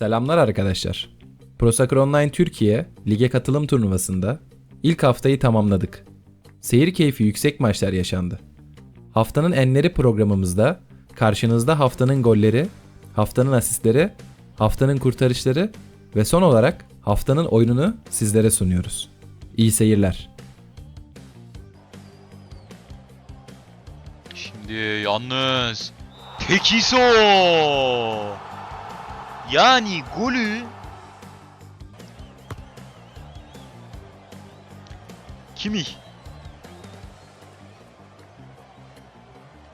Selamlar arkadaşlar. ProSoccer Online Türkiye lige katılım turnuvasında ilk haftayı tamamladık. Seyir keyfi yüksek maçlar yaşandı. Haftanın enleri programımızda karşınızda haftanın golleri, haftanın asistleri, haftanın kurtarışları ve son olarak haftanın oyununu sizlere sunuyoruz. İyi seyirler. Şimdi yalnız Tekiso yani golü Kimi?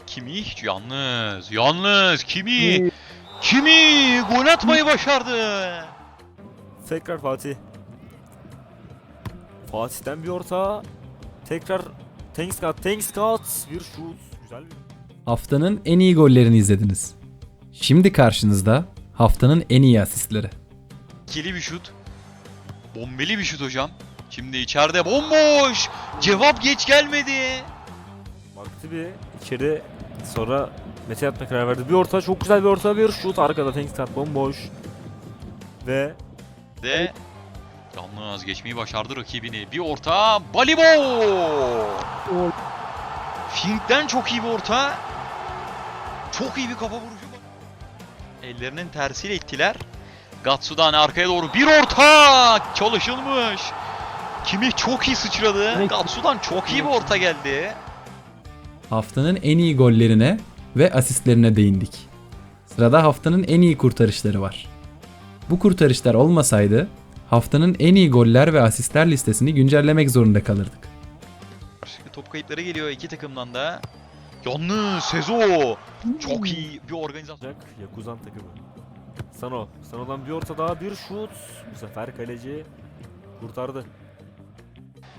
Kimi yalnız yalnız Kimi Kimi gol atmayı başardı. Tekrar Fatih. Fatih'ten bir orta. Tekrar Tankskat, Tankskat. Bir şut. Güzel bir... Haftanın en iyi gollerini izlediniz. Şimdi karşınızda haftanın en iyi asistleri. İkili bir şut. Bombeli bir şut hocam. Şimdi içeride bomboş. Cevap geç gelmedi. Baktı bir içeri sonra Mete atma karar verdi. Bir orta çok güzel bir orta bir şut arkada Tankskat bomboş. Ve De yalnız geçmeyi başardı rakibini. Bir orta Balibo. Fink'ten çok iyi bir orta. Çok iyi bir kafa vuruşu. Ellerinin tersiyle ittiler. Gatsu'dan arkaya doğru bir orta çalışılmış. Kimi çok iyi sıçradı. Gatsu'dan çok iyi bir orta geldi. Haftanın en iyi gollerine ve asistlerine değindik. Sırada haftanın en iyi kurtarışları var. Bu kurtarışlar olmasaydı haftanın en iyi goller ve asistler listesini güncellemek zorunda kalırdık. Top kayıpları geliyor iki takımdan da. Yalnız Sezo çok iyi bir organizasyon. Yakuzan takımı. Sano. Sano'dan bir orta daha bir şut. Bu sefer kaleci kurtardı.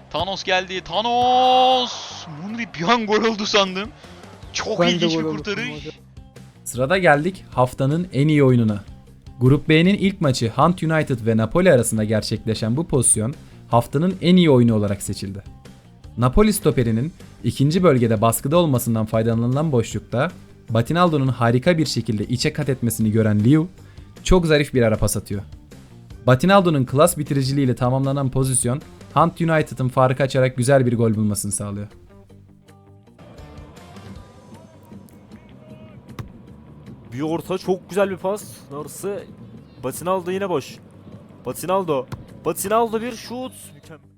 Thanos geldi. Thanos! Munri bir an gol oldu sandım. Çok Ben de ilginç bir kurtarış. Sırada geldik haftanın en iyi oyununa. Grup B'nin ilk maçı Hunt United ve Napoli arasında gerçekleşen bu pozisyon haftanın en iyi oyunu olarak seçildi. Napoli stoperinin ikinci bölgede baskıda olmasından faydalanılan boşlukta Batinaldo'nun harika bir şekilde içe kat etmesini gören Liu çok zarif bir ara pas atıyor. Batinaldo'nun klas bitiriciliğiyle tamamlanan pozisyon Hunt United'ın farkı açarak güzel bir gol bulmasını sağlıyor. Bir orta çok güzel bir pas. Orası Batinaldo yine boş. Batinaldo. Batinaldo bir şut. Mükemmel.